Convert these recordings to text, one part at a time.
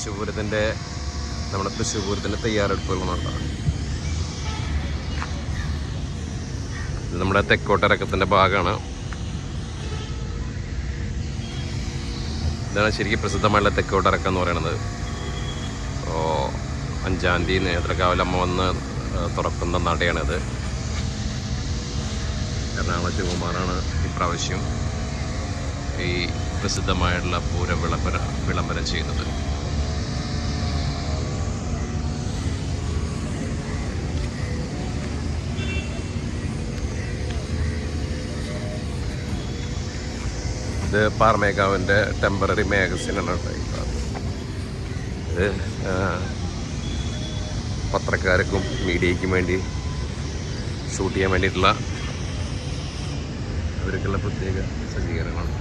തൃശ്ശൂരത്തിന്റെ നമ്മുടെ തൃശ്ശൂർ പൂരത്തിന്റെ നടത്താം നമ്മുടെ തെക്കോട്ടിറക്കത്തിന്റെ ഭാഗമാണ്. ഇതാണ് ശരിക്കും പ്രസിദ്ധമായുള്ള തെക്കോട്ടിറക്കം എന്ന് പറയുന്നത്. ഓ അഞ്ചാം തീയതി നേത്രക്കാവലമ്മ വന്ന് തുറക്കുന്ന നടയാണിത് എറണാകുളം ശിവകുമാറാണ് ഇപ്രാവശ്യം ഈ പ്രസിദ്ധമായിട്ടുള്ള പൂരം വിളംബര വിളംബരം ചെയ്യുന്നത്. ഇത് പാർമേക്കാവിന്റെ ടെമ്പററി മാഗസിനാണ് കേട്ടോ ഇത് പത്രക്കാർക്കും മീഡിയയ്ക്കും വേണ്ടി ഷൂട്ട് ചെയ്യാൻ വേണ്ടിയിട്ടുള്ള അവർക്കുള്ള പ്രത്യേക സജ്ജീകരണമാണ്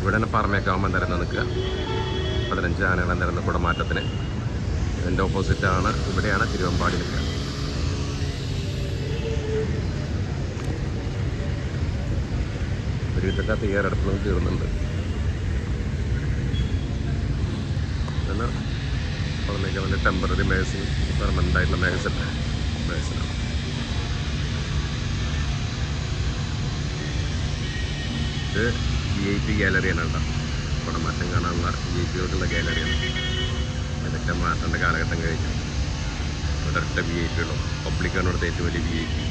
ഇവിടെ തന്നെ പാർമേക്കാവുമ്പോൾ നിരന്ന് നിൽക്കുക. പതിനഞ്ച് ആനകളെ നിരന്ന് കുടമാറ്റത്തിന്. ഇതിന്റെ ഓപ്പോസിറ്റാണ് ഇവിടെയാണ് തിരുവമ്പാടി നിൽക്കുക. വിധത്തെ തയ്യാറെടുപ്പുകളും തീർന്നുണ്ട് അതിലേക്ക് പാർമേക്കാവിന്റെ ടെമ്പററി മാഗസിൻ പെർമനന്റ് ആയിട്ടുള്ള മാഗസിൻ മാഗസിനാണ് ഇത് വി ഐ പി ഗാലറിയാണ് കേട്ടോ. അവിടെ മാറ്റം കാണാനുള്ള വി ഐ പികൾക്കുള്ള ഗാലറിയാണ് ഇതൊക്കെ മാറ്റേണ്ട കാലഘട്ടം കഴിഞ്ഞു. ഒറ്റ വി ഐ പി ഉള്ളൂ. പബ്ലിക്കാണ് ഇവിടുത്തെ ഏറ്റവും വലിയ വി ഐ പി